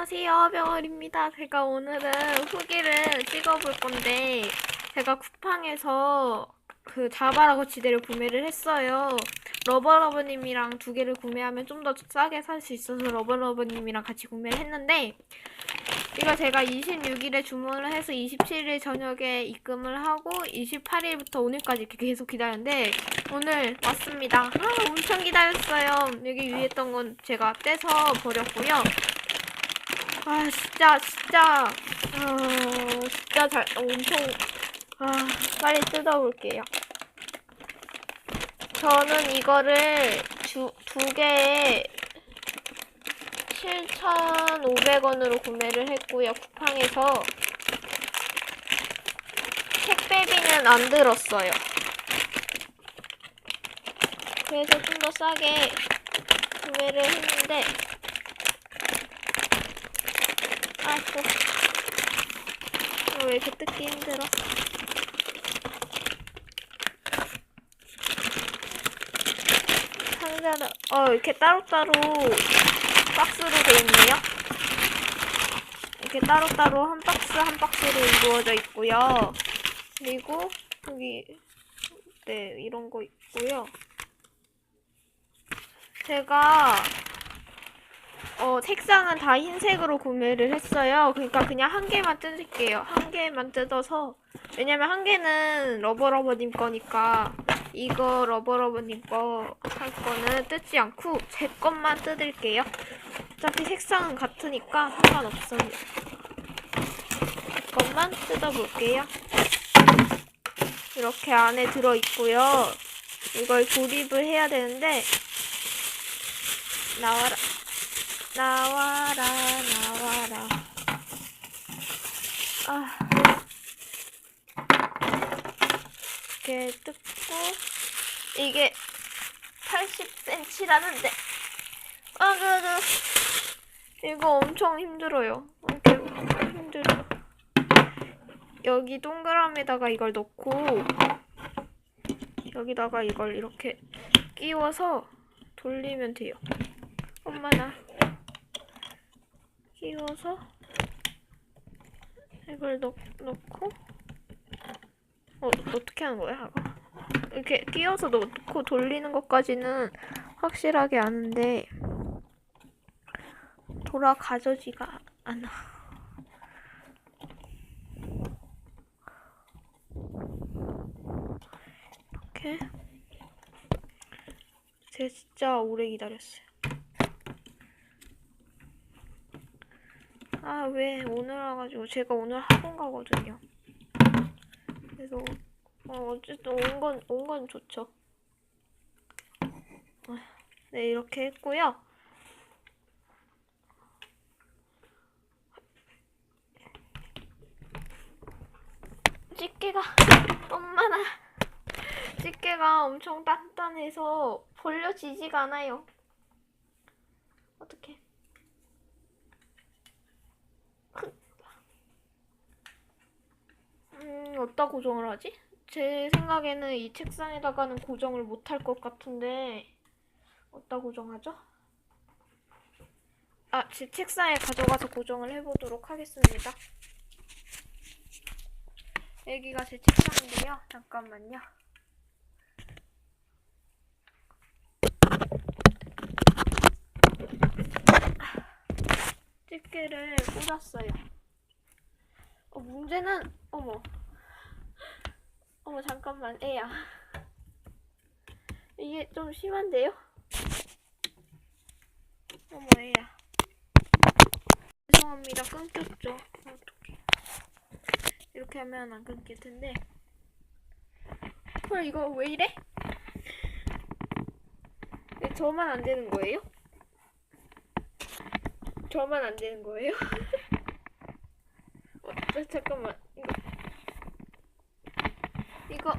안녕하세요 병얼입니다. 제가 오늘은 후기를 찍어볼 건데 제가 쿠팡에서 그 자바라 거치대를 구매를 했어요. 러버러버님이랑 두 개를 구매하면 좀 더 싸게 살 수 있어서 러버러버님이랑 같이 구매를 했는데 이거 제가 26일에 주문을 해서 27일 저녁에 입금을 하고 28일부터 오늘까지 이렇게 계속 기다렸는데 오늘 왔습니다. 아, 엄청 기다렸어요. 여기 위에 있던 건 제가 떼서 버렸고요. 아 진짜 진짜 아 진짜 잘 엄청 아 빨리 뜯어볼게요. 저는 이거를 두, 두 개에 7,500원으로 구매를 했고요. 쿠팡에서 택배비는 안 들었어요. 그래서 좀 더 싸게 구매를 했는데 아, 또. 어, 왜 이렇게 뜯기 힘들어? 상자를, 어, 이렇게 따로따로 박스로 되어 있네요. 이렇게 따로따로 한 박스 한 박스로 이루어져 있고요. 그리고, 여기, 네, 이런 거 있고요. 제가, 어, 색상은 다 흰색으로 구매를 했어요. 그러니까 그냥 한 개만 뜯을게요. 한 개만 뜯어서. 왜냐면 한 개는 러버러버님 거니까 이거 러버러버님 거 할 거는 뜯지 않고 제 것만 뜯을게요. 어차피 색상은 같으니까 상관없어요. 제 것만 뜯어볼게요. 이렇게 안에 들어있고요. 이걸 조립을 해야 되는데 나와라. 나와라 나와라. 아. 이렇게 뜯고 이게 80cm라는데. 아 그래도 이거 엄청 힘들어요. 이렇게 힘들어. 여기 동그라미에다가 이걸 넣고 여기다가 이걸 이렇게 끼워서 돌리면 돼요. 엄마나 끼워서 이걸 넣, 넣고. 어, 어떻게 하는 거야? 이렇게 끼워서 넣고 돌리는 것까지는 확실하게 아는데 돌아가져지가 않아. 이렇게. 제가 진짜 오래 기다렸어요 아, 왜 오늘 와가지고 제가 오늘 학원 가거든요. 그래서 어, 어쨌든 온 건 온 건 좋죠. 아, 네, 이렇게 했고요. 집게가 엄마나 집게가 엄청 단단해서 벌려지지가 않아요. 어떻게? 음, 어디다 고정을 하지? 제 생각에는 이 책상에다가는 고정을 못할 것 같은데, 어디다 고정하죠? 아, 제 책상에 가져가서 고정을 해보도록 하겠습니다. 여기가 제 책상인데요. 잠깐만요. 집게를 꽂았어요. 어, 문제는 어머 어머 잠깐만 애야 이게 좀 심한데요? 어머 애야 죄송합니다 끊겼죠 어떡해 이렇게 하면 안 끊길 텐데 헐 이거 왜 이래? 왜 저만 안 되는 거예요? 저만 안 되는 거예요? 어, 자, 잠깐만 이거.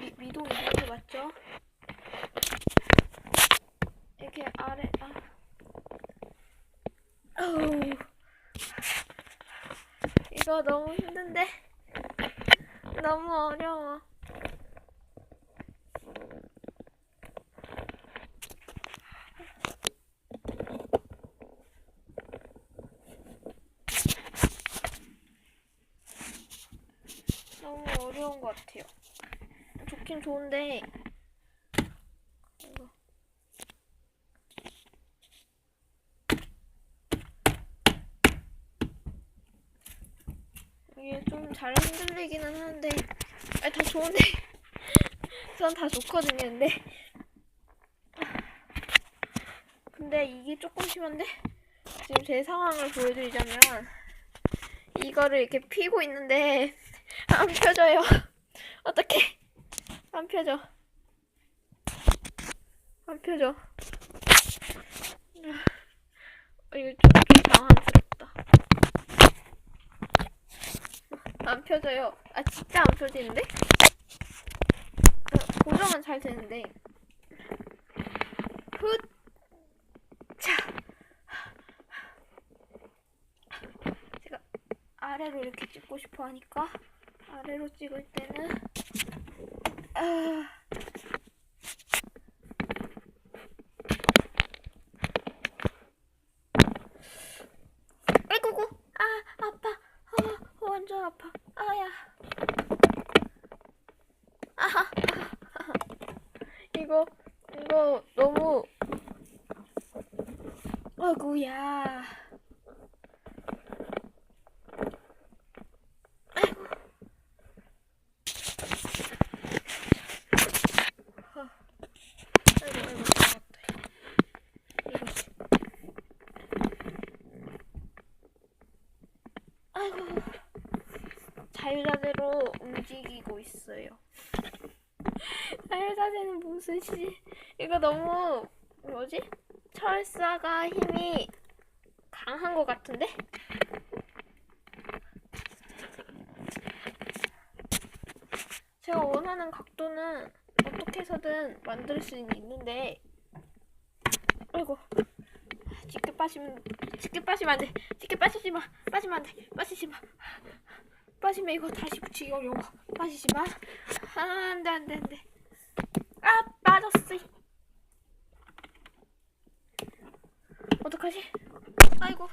미, 미동 이렇게 맞죠? 이렇게 아래 아. 어우. 이거 너무 힘든데? 너무 어려워 좋은 것 같아요. 좋긴 좋은데. 이게 좀 잘 흔들리기는 하는데 아니 다 좋은데 전 다 좋거든요 근데 근데 이게 조금 심한데 지금 제 상황을 보여드리자면 이거를 이렇게 피고 있는데 안 펴져요. 어떡해. 안 펴져. 안 펴져. 아, 이거 좀 당황스럽다. 안 펴져요. 아 진짜 안 펴지는데? 어, 고정은 잘 되는데. 훗 자. 제가 아래로 이렇게 찍고 싶어 하니까 아래로 찍을 때는 아. 아이고고. 아 아파. 아 완전 아파. 아야. 아하 아하. 이거 이거 너무 아이고야 아이고 아, 아이고 자유자재로 움직이고 있어요. 자유자재는 무슨 시? 이거 너무 뭐지? 철사가 힘이 강한 것 같은데? 제가 원하는 각도는 어떻게 해서든 만들 수는 있는데, 아이고 쉽게 빠지면 쉽게 빠지면 안 돼. 쉽게 빠지지 마. 빠지면 안 돼. 빠지지 마. 빠지면 이거 다시 붙이기 어려워. 빠지지 마. 아, 안 돼, 안 돼, 안 돼. 아, 빠졌어. 어떡하지? 아이고.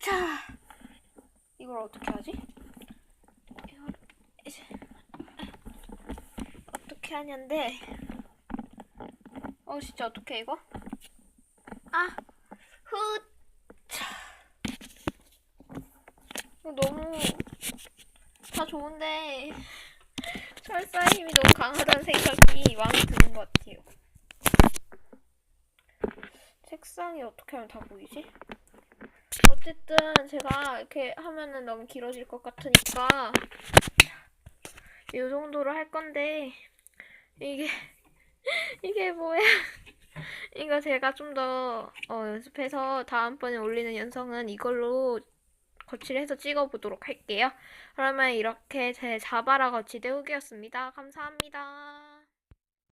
자, 이걸 어떻게 하지? 이걸 이제 어떻게 하냐인데 어 진짜 어떻게 이거? 아, 훗. 차. 이거 너무 다 좋은데 철사의 힘이 너무 강하다는 생각이 마음에 드는 것 같아요. 책상이 어떻게 하면 다 보이지? 어쨌든 제가 이렇게 하면은 너무 길어질 것 같으니까 이 정도로 할 건데 이게 이게 뭐야? 이거 제가 좀더 연습해서 다음번에 올리는 연성은 이걸로 거치를 해서 찍어보도록 할게요. 그러면 이렇게 제 자바라 거치대 후기였습니다. 감사합니다.